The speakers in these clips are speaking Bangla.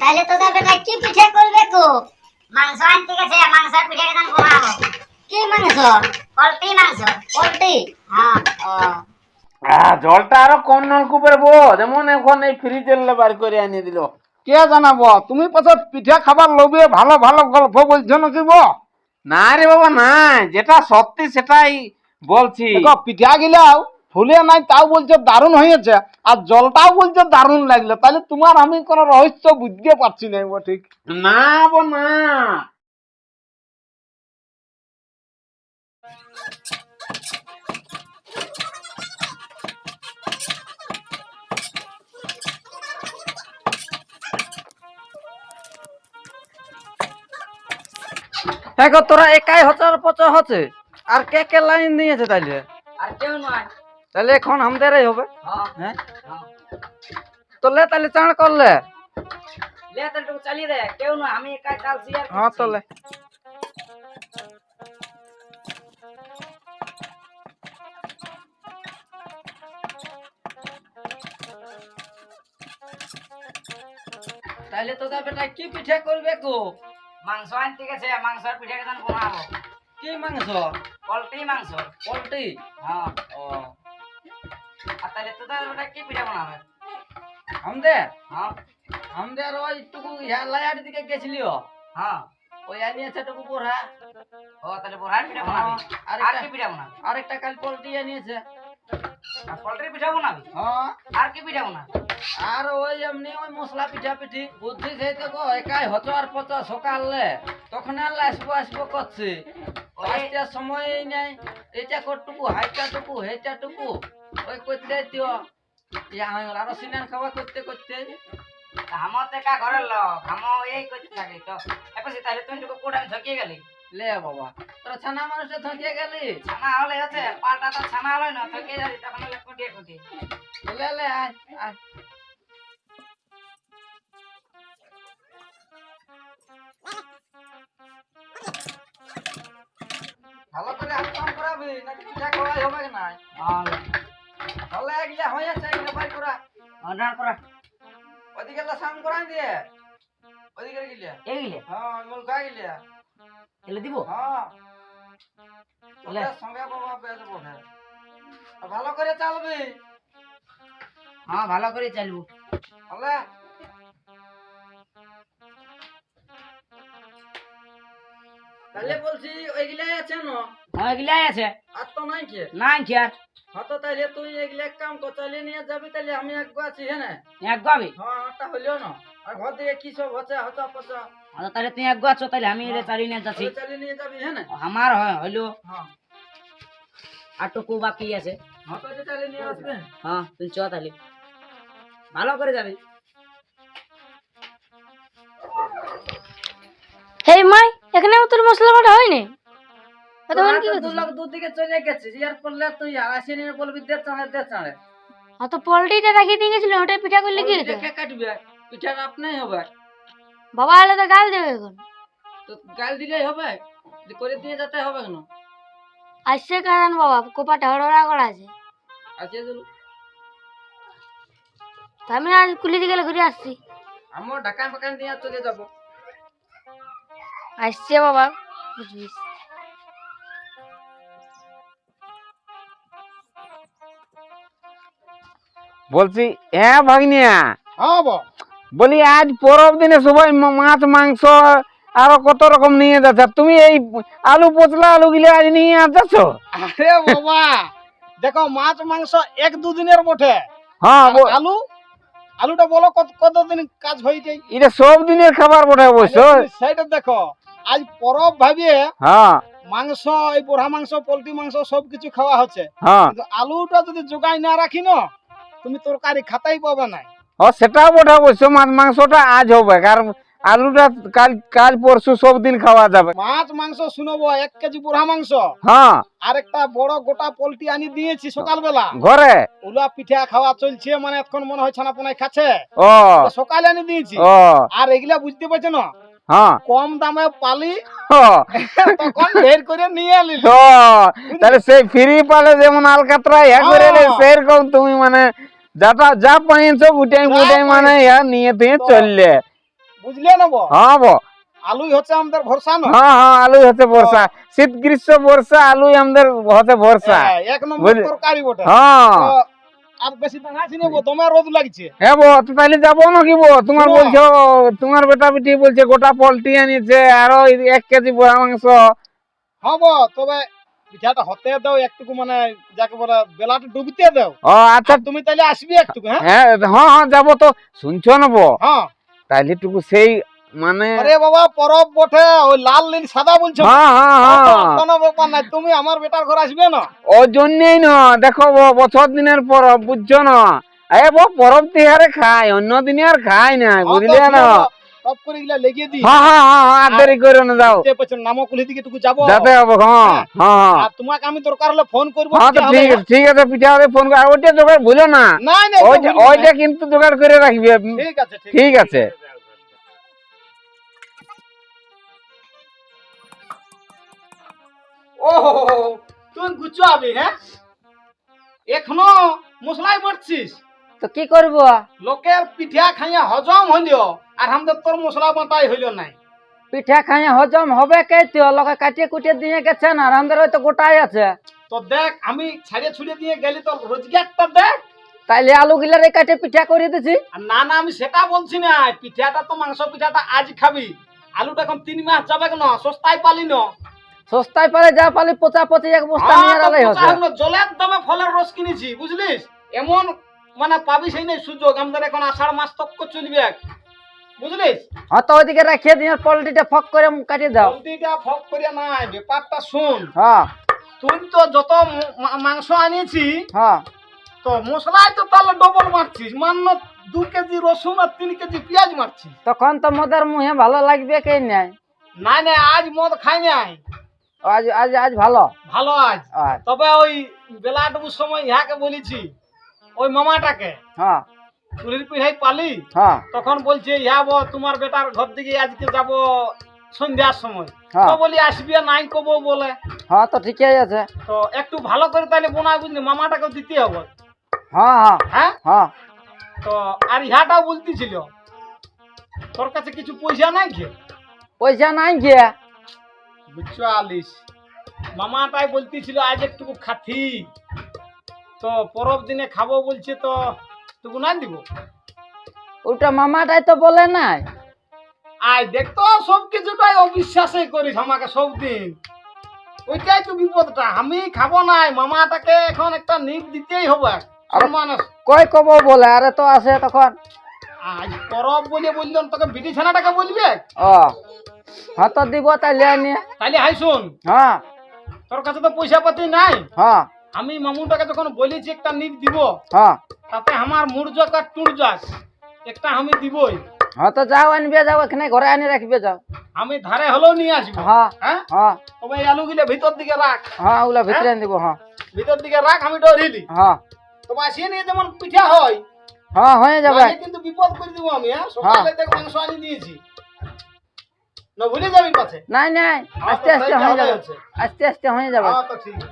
তাহলে তোদের বেটা কি পিঠে করবে কো মাংস আনতে গেছে মাংসের পিঠে কেন বানাবো কি মাংস? পোল্ট্রি মাংস? পোল্ট্রি? হ্যাঁ জলটা আরও কম নলকূপের বো যেমন এখন এই ফ্রিজের বার করে আনিয়ে দিল। কে জানাব? তুমি পাছত পিঠা খাবার লোভে ভালো ভালো গল্প বলছো নাকি বো না রে বাবা না যেটা সত্যি সেটাই বলছি। পিঠা গিলাও ফুলে নাই তাও বলছে দারুণ হয়েছে। আর জলটাও বলছে দারুণ লাগল। তাহলে তোমার আমি কোনো রহস্য বুঝতে পারছি না ঠিক। না বো না। হ্যাঁ গো, তোরা একাই হচার পচা হচ্ছে। আর কে কে লাইন নিয়েছে তাইলে? আর কেউ নয়। তাহলে এখন আমাদেরই হবে। হ্যাঁ। হ্যাঁ? তো লে তাহলে চাঁড় করলে লে। তাহলে তুই চালিয়ে দে কেউ নয় আমি একাই চালছি আর হ্যাঁ তো লে তাইলে তোদের বেটা কি পিঠে করবে গো? মাংস আনতে গেছে মাংসের পিঠে কেন বানাবো? কি মাংস? পোল্ট্রি মাংস। পোল্ট্রি? হ্যাঁ। ও। আর তাহলে তোদের বেটা কি পিঠে বানাবে? আমাদের হ্যাঁ। আমাদের ওই টুকু ইহা দিকে গেছিলিও? হ্যাঁ। ওই আনিয়েছে টুকু পোড়া। ও তাহলে বোরহান পিঠে বানাবি? আর আর একটা- কি পিঠে বানাবি? আরেকটা কাল পোল্ট্রি আনিয়েছে আর পোল্ট্রি পিঠে বানাবি? হ্যাঁ। আর কি পিঠে বানাবি? আর ওই এমনি ওই মশলা পিঠা পিঠি বুদ্ধি সেই তো গো একাই হতো আর পচা সকালে। তখন আর আসব আসব করছে। আসতে সময় নাই। এটা করটুকু হাইটা টুকু হেটা টুকু। ওই করতে দিও। আরও সিনান খাওয়া করতে করতে। আমার তো একা ঘরের লোক আমার এই করতে থাকি তো। এখন তাহলে তুমি টুকু কোড আমি ঠকিয়ে গেলি। লে বাবা। তোরা ছানা মানুষটা থকিয়ে গেলি? ছানা হলে হচ্ছে পাল্টা তো ছানা হলে না ঠকিয়ে যাবি তখন হলে কুটিয়ে কুটিয়ে লে লে আয় আয়। ভালো করে হাত করাবি নাকি হবে কি নাই? তাহলে এগুলা হয়ে যাচ্ছে এগুলা বাই করা অর্ডার করা ওদিকে সাম করাই দিয়ে। ওদিকে গিলে। এগুলো হ্যাঁ আঙুল গাই গিলে। এগুলো দিব? হ্যাঁ। লে। তোদের সঙ্গে বাবা বটে আর ভালো করে চালবি। হ্যাঁ ভালো করে চালবো। তাহলে তাহলে বলছি ওইগুলাই আছে না? হ্যাঁ এগুলাই আছে। আর তো নাই কে? নাই কি আর? হতো তাইলে তুই এগুলা কাম কর চালিয়ে নিয়ে যাবি তাহলে আমি একবার আছি হ্যাঁ না? এক গাবি হ্যাঁ ওটা হইলেও না। আর ঘর থেকে কি সব হচ্ছে হতা পচা আচ্ছা তাহলে তুই এক গো আছো তাহলে আমি এলে চালিয়ে নিয়ে যাচ্ছি। চালিয়ে নিয়ে যাবি হ্যাঁ না? আমার হয় হইল। হ্যাঁ। আর টুকু বাকি আছে। হ্যাঁ তো চালিয়ে নিয়ে আসবে। হ্যাঁ তুই চ তাহলে ভালো করে যাবি। হেই মাই! এখানে তোর মশলা বাটা হয়নি? এতক্ষণ কি দু করছিস? লাখ দূর দিকে চলে গেছিস ইয়ার করলে তুই আসি নিয়ে বলবি দে চাঁড়ে দে চাঁড়ে। অত পোল্ট্রিটা রাখিয়ে দিয়ে গেছিল ওটা পিঠা করলে কি হতো? দেখে কাটবে পিঠার আপনি হবে। বাবা হলে তো গাল দেবে এখন। তো গাল দিলেই হবে করে দিয়ে যেতে হবে কেন? আসছে কারণ বাবা কোপাটা হড়রা করা আছে। আছে তা। আমি আজ কুলি দিকে ঘুরে আসছি। আমার ঢাকান ফাকান দিয়ে চলে যাব। আসছে বাবা বুঝবিস বলছি হ্যাঁ ভাগ্নিয়া বলি। আজ পরব দিনে সবাই মাছ মাংস আরও কত রকম নিয়ে যাচ্ছে। তুমি এই আলু পচলা আলু গিলে আজ নিয়ে যাচ্ছ? আরে বাবা দেখো মাছ মাংস এক দুদিনের বটে। হ্যাঁ আলু আলুটা বলো কত কতদিন কাজ হয়ে যায় এটা সব দিনের খাবার বটে অবশ্য। সেইটা দেখো আজ পরব ভাবিয়ে হ্যাঁ। মাংস এই পোড়া মাংস পোলট্রি মাংস সব কিছু খাওয়া হচ্ছে। হ্যাঁ। কিন্তু আলুটা যদি জোগাই না রাখি না তুমি তরকারি খাতাই পাবে না ও সেটাও বটে অবশ্য মাছ মাংসটা আজ হবে কারণ আলুটা কাল কাল পরশু সব দিন খাওয়া যাবে। মাছ মাংস শুনব এক কেজি পোড়া মাংস। হ্যাঁ। আর একটা বড় গোটা পোলট্রি আনি দিয়েছি সকালবেলা। ঘরে? উলা পিঠা খাওয়া চলছে মানে এখন মনে হয় ছানা পোনায় খাচ্ছে। ও সকালে আনি দিয়েছি। ও আর এগুলা বুঝতে পারছ না হ্যাঁ। কম দামে পালি তখন বের করে নিয়ে আলি তাহলে সেই ফ্রি পালে যেমন আলকাতরা ইয়া করে হ্যাঁ। সেরকম তুমি মানে যাটা যা পাইছো গুটাই গুটাই মানে ইয়া নিয়ে তুই চললে। বুঝলে না বো হ্যাঁ বো আলুই হচ্ছে আমাদের ভরসা না? হ্যাঁ হ্যাঁ আলুই হচ্ছে বর্ষা শীত গ্রীষ্ম বর্ষা আলুই আমাদের হচ্ছে ভরসা। হ্যাঁ, এক নম্বর তরকারি বটে। হ্যাঁ। তো আর বেশি দেখাচ্ছি না বো দমে রোদ লাগছে। হ্যাঁ তোমার বলছো তোমার বেটা বেটি বলছে গোটা পোল্ট্রি আনিছে আরও এক কেজি মাংস। হ্যাঁ বো তবে পিঠাটা হতে দাও একটুকু মানে যাকে বলে বেলাটা ডুবিতে দাও। ও আচ্ছা। তুমি তাহলে আসবি একটুকু হ্যাঁ? হ্যাঁ হ্যাঁ হ্যাঁ যাব তো। শুনছো না বো হ্যাঁ। তাহলে টুকু সেই মানে আরে বাবা পরব বটে ওই লাল নীল সাদা বলছো। হ্যাঁ হ্যাঁ হ্যাঁ। কোনো ব্যাপার নাই তুমি আমার বেটার ঘর আসবে না? জন্যই না দেখো বছর দিনের পরব বুঝছ না? এ বো পরব তিহারে খাই অন্য দিনে আর খাই না বুঝলে না? সব করে গিলা লেগে দি হ্যাঁ হ্যাঁ হ্যাঁ হ্যাঁ, আর দেরি করো না যাও। দেখতে পাচ্ছ নামো কুলি দিকে টুকু যাব। যাতে হবে হ্যাঁ হ্যাঁ। হ্যাঁ আর তোমাকে আমি দরকার হলে ফোন করব হ্যাঁ তো ঠিক আছে ঠিক আছে পিঠা হবে ফোন করে। আর ওইটা জোগাড় ভুলো না। ওইটা না। ওইটা কিন্তু জোগাড় করে রাখবে। ঠিক আছে ঠিক আছে। ও তুই আবি হ্যাঁ এখনও মশলাই মারছিস তো কি করব লোকের পিঠা খাইয়া হজম হইল আর আমাদের তোর মশলা বাটাই হইল নাই পিঠা খাইয়া হজম হবে কে তো লোকে কাটিয়ে কুটিয়ে দিয়ে গেছে না আর আমাদের হয়তো গোটাই আছে তো দেখ আমি ছাড়িয়ে ছুড়িয়ে দিয়ে গেলি তোর রোজগারটা দেখ তাইলে আলু গিলারে কাটে পিঠা করে দিছি আর না না আমি সেটা বলছি না পিঠাটা তো মাংস পিঠাটা আজ খাবি আলুটা এখন তিন মাস যাবে কেন সস্তায় পালি না সস্তায় পারে যা পালি পচা পচি এক বস্তা হ্যাঁ, নিয়ে আলাই হচ্ছে জলের দামে ফলের রস কিনেছি বুঝলিস? এমন মানে পাবি সেই নেই সুযোগ আমাদের এখন আষাঢ় মাস তক চলবে। বুঝলিস? হ্যাঁ তো ওইদিকে রাখিয়ে দিয়ে পোল্ট্রিটা ফক করে কাটিয়ে দাও। জলদিটা ফক করিয়া নাই ব্যাপারটা শুন। হ্যাঁ। তুই তো যত মাংস আনিয়েছি হ্যাঁ। তো মশলাই তো তাহলে ডবল মারছিস মান্য দু কেজি রসুন আর তিন কেজি পেঁয়াজ মারছিস। তখন তো মদের মুহে ভালো লাগবে কে নাই? নাই নাই আজ মদ খাই নাই। আজ আজ আজ ভালো। ভালো আজ। তবে ওই বেলাটুকুর সময় ইহাকে বলেছি ওই মামাটাকে হ্যাঁ। চুরির পিঠাই পালি হ্যাঁ। তখন বলছে ইয়া বো তোমার বেটার ঘর দিকে আজকে যাব সন্ধ্যার সময়। হ্যাঁ। তো বলি আসবি নাই কবো বলে। হ্যাঁ তো ঠিকই আছে। তো একটু ভালো করে তাহলে বোনাই বুঝলি মামাটাকেও দিতে হবে। হ্যাঁ হ্যাঁ। হ্যাঁ? হ্যাঁ। তো আর ইহাটাও বলতেছিল তোর কাছে কিছু পয়সা নাই কি? পয়সা নাই গিয়ে। বুঝছ আলিস মামাটাই বলতেছিল আজ একটু খাথি তো পরব দিনে খাব বলছে তো টুকু না দিব? ওটা মামাটাই তো বলে নাই। আয় দেখতো সব কিছুটাই অবিশ্বাসে করিস আমাকে সব দিন। ওইটাই তো বিপদটা আমি খাব নাই মামাটাকে এখন একটা নিপ দিতেই হবে। সম্মান আছে। কই কব বলে? আরে তো আছে তখন। আজ পরব বলে বললাম তোকে বিটি ছানাটাকে বলবে? ও হ্যাঁ তো দিব তাইলে নিয়ে তাহলে হাই শোন। হ্যাঁ। তোর কাছে তো পয়সা পাতি নাই। হ্যাঁ। আমি মামুটাকে যখন বলেছি একটা নিপ দিব হ্যাঁ। তাতে আমার মুড় যাক আর টুর যাক একটা আমি দিবই। হ্যাঁ তো যাও আনবে যাও এখানে ঘরে আনি রাখবে যাও। আমি ধারে হলেও নিয়ে আসব। হ্যাঁ হ্যাঁ? হ্যাঁ। তবে এই আলুগুলো ভিতর দিকে রাখ। হ্যাঁ ওগুলা ভিতরে আনি দিব হ্যাঁ। ভিতর দিকে রাখ আমি ডরিলি হ্যাঁ। তবে আসিয়ে নিয়ে যেমন পিঠা হয় হ্যাঁ হয়ে যাবে। কিন্তু বিপদ করে দিব আমি হ্যাঁ? সকালে দেখ মাংস আনি দিয়েছি। না ভুলে যাবি পাছে? নাই নাই হ্যাঁ, আস্তে আস্তে হয়ে যাবে। আস্তে আস্তে হয়ে যাবে। হ্যাঁ তো ঠিক আছে।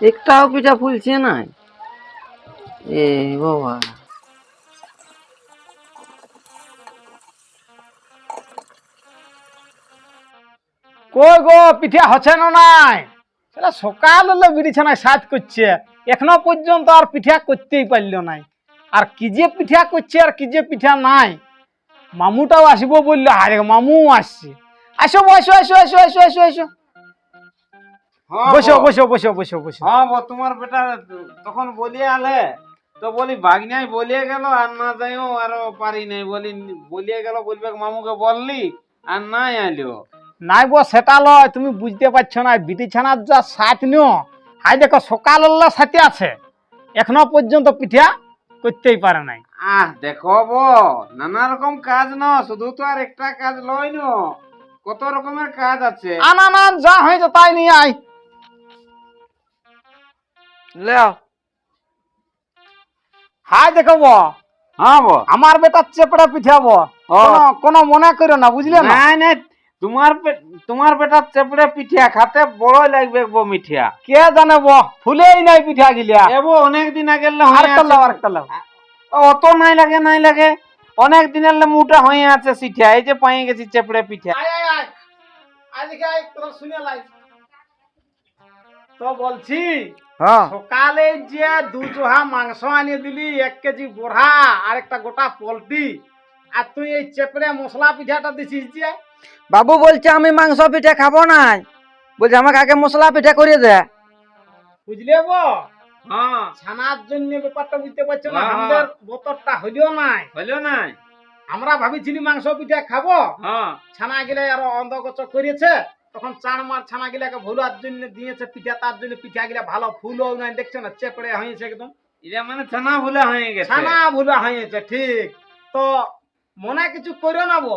একটাও পিঠা ফুলছে না এ বাবা। কই গো পিঠা হচ্ছে না নাই? সেটা সকাল হলে বিড়িছানায় সাজ করছে। এখনও পর্যন্ত আর পিঠা করতেই পারল নাই। আর কি যে পিঠা করছে আর কি যে পিঠা নাই? মামুটাও আসব বলল আরে মামু আসছে। আসো বসো আসো আসো আসো আসো আসো। বসো বসো বসো বসো বসো। হ্যাঁ তোমার বেটা তখন বলিয়ে আলে তো বলি বাগনাই বলিয়ে গেল আর না যাইও আরও পারি নাই। বলি বলিয়ে গেল বলবে মামুকে বললি আর নাই আইলো। নাই বো সেটা লয় তুমি বুঝতে পারছ না বিটি ছানার যা সাথ নিও হাই দেখো সকাল সাথে আছে এখনও পর্যন্ত পিঠা করতেই পারে নাই। আহ দেখো বো নানা রকম কাজ না শুধু তো আর একটা কাজ লয় না কত রকমের কাজ আছে। আনা না যা হয়েছে তাই নিয়ে আয়। লেও। হাই দেখো বো হ্যাঁ বো। আমার বেটা চেপড়া পিঠা বো ও। কোনো কোনো মনে করো না বুঝলে না? নাই নাই তোমার পে- তোমার বেটার চেপড়ে পিঠা খাতে বড়ই লাগবে গো মিঠা কে জানে ব ফুলেই নাই পিঠা গিলা এবো অনেক দিন আগে আরেকটা লাও আরেকটা লাও। অত নাই লাগে নাই লাগে। অনেক দিনের লে মুটা হয়ে আছে সিঠা এই যে পাই গেছি চেপড়ে পিঠা আয় আয় আয়। আজকে আয় তোরা শুনে লাই। তো বলছি হ্যাঁ। সকালে যে দু জোহা মাংস আনিয়ে দিলি এক কেজি বোরহা আর একটা গোটা পোলট্রি আর তুই এই চেপড়ে মশলা পিঠাটা দিছিস যে? বাবু বলছে আমি মাংস পিঠা খাব নাই। বলছে আমাকে আগে মশলা পিঠা করিয়ে দে। বুঝলে গো হ্যাঁ। ছানার জন্য ব্যাপারটা বুঝতে পারছ না? হ্যাঁ। আমাদের বোতরটা হইলেও নাই। হইল নাই। আমরা ভাবিছিলি মাংস পিঠা খাব। হ্যাঁ। ছানা গিলে আরও অন্ধগোচ করেছে তখন চার মার ছানা গিলাকে ভুলার জন্য দিয়েছে পিঠা তার জন্য পিঠা গিলা ভালো ফুলও নাই। দেখছ না? চেপড়ে হয়েছে একদম। এটা মানে ছানা ভুলা হয়ে গেছে। ছানা ভুলা হয়েছে ঠিক। তো মনে কিছু করো না বো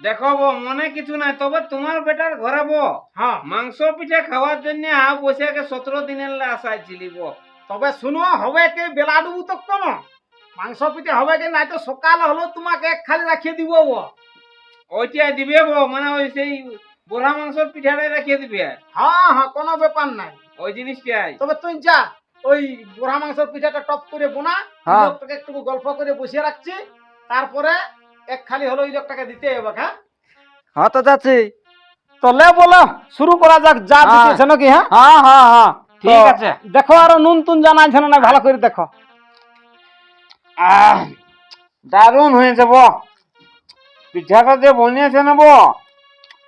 দেখো বো মনে কিছু নাই তবে তোমার বেটার ঘরে বো হ্যাঁ। মাংস পিঠা খাওয়ার জন্য আ বসে সতেরো দিনের আশায় ছিলি বো তবে শুনো হবে কি বেলা ডুবু তো কোন মাংস পিঠে হবে কি নাই তো সকাল হলো তোমাকে এক খালি রাখিয়ে দিব ও। ওইটাই দিবে বো মানে ওই সেই বোরা মাংসের পিঠাটাই রাখিয়ে দিবে। হ্যাঁ হ্যাঁ কোনো ব্যাপার নাই। ওই জিনিসটাই। তবে তুই যা ওই বুড়া মাংসের পিঠাটা টপ করে বোনা। হ্যাঁ। একটু গল্প করে বসিয়ে রাখছি। তারপরে এক খালি হলো ওই লোকটাকে দিতে হবে হ্যাঁ হ্যাঁ তো যাচ্ছি। তলে বলো শুরু করা যাক যা হ্যাঁ। দিতেছে নাকি হ্যাঁ? হ্যাঁ হ্যাঁ হ্যাঁ। ঠিক আছে। দেখো আরও নুন তুন জানা আছে না ভালো করে দেখো। দারুণ হয়েছে বো। পিঠাটা যে বনিয়েছে না বো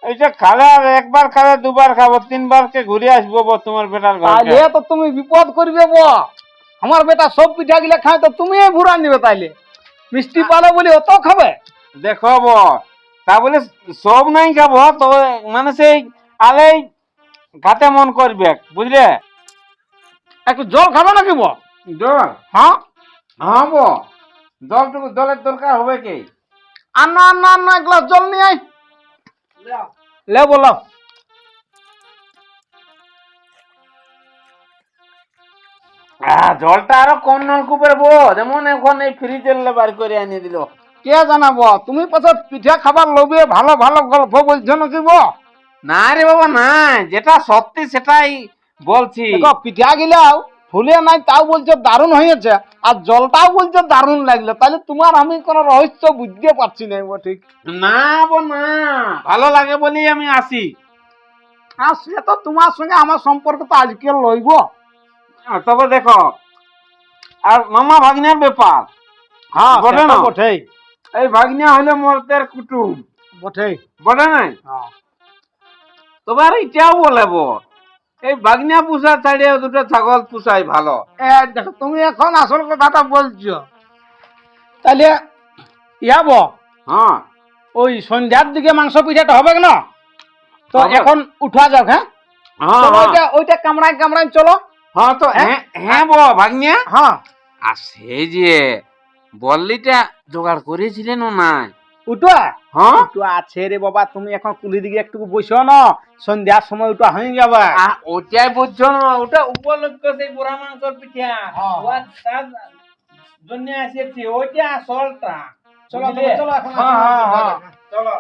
এইটা খালে আর একবার খালে দুবার খাব তিনবার কে ঘুরে আসব বো তোমার বেটার ঘরে তো তুমি বিপদ করবে বো। আমার বেটা সব পিঠা গিলা খায় তো তুমি ভুরান দিবে তাইলে। মিষ্টি পালে বলি অত খাবে? দেখো বো তা বলে সব নাই খাব তো মানে সেই আলেই খাতে মন করবে বুঝলে? একটু জল খাবে নাকি বো জল? হ্যাঁ? হ্যাঁ বো জলটুকু জলের দরকার হবে কি? আন্না আন্না আন্না এক গ্লাস জল নিয়ে আয়। লে বলো। জলটা আরও কম নলকূপের বো যেমন এখন এই ফ্রিজের বার করে আনিয়ে দিল। কে জানাব? তুমি পাছত পিঠা খাবার লোভে ভালো ভালো গল্প বলছো নাকি বো? না রে বাবা না যেটা সত্যি সেটাই বলছি। পিঠা গিলাও ফুলে নাই তাও বলছে দারুণ হয়েছে। আর জলটাও বলছে দারুণ লাগল। তাহলে তোমার আমি কোনো রহস্য বুঝতে পারছি না গো ঠিক? না বো না। ভালো লাগে বলেই আমি আসি। আর সে তো তোমার সঙ্গে আমার সম্পর্ক তো আজকে লইব। তবে দেখো আর মামা ভাগ্নের ব্যাপার। হ্যাঁ বটে না? বটেই। এই ভাগ্না হলো মরতের কুটুম। বটেই। বটে নাই? হ্যাঁ। তবে আর এটাও বলব এই বাগনা পুষা ছাড়িয়ে দুটো ছাগল পুষাই ভালো। দেখো তুমি এখন আসল কথাটা বলছো। তাহলে ইয়াব হ্যাঁ। ওই সন্ধ্যার দিকে মাংস পিঠাটা হবে না তো এখন উঠা যাক হ্যাঁ? হ্যাঁ হ্যাঁ। ওইটা ওইটা কামড়ায় কামড়ায় চলো। হ্যাঁ তো হ্যাঁ হ্যাঁ বো ভাগ্নিয়া হ্যাঁ। আর সেই যে বল্লিটা জোগাড় করেছিলেন ও নাই? উঠা হ্যাঁ? একটু আছে রে বাবা তুমি এখন কুলি দিকে একটু বসো না। সন্ধ্যার সময় ওটা হয়ে যাবে। ওটাই বুঝছ না ওটা উপলক্ষ সেই বুড়া মাংসর পিঠা। হ্যাঁ। তার জন্য আসিয়েছি ওইটা আসলটা। চলো চলো এখন হ্যাঁ হ্যাঁ হ্যাঁ। চলো।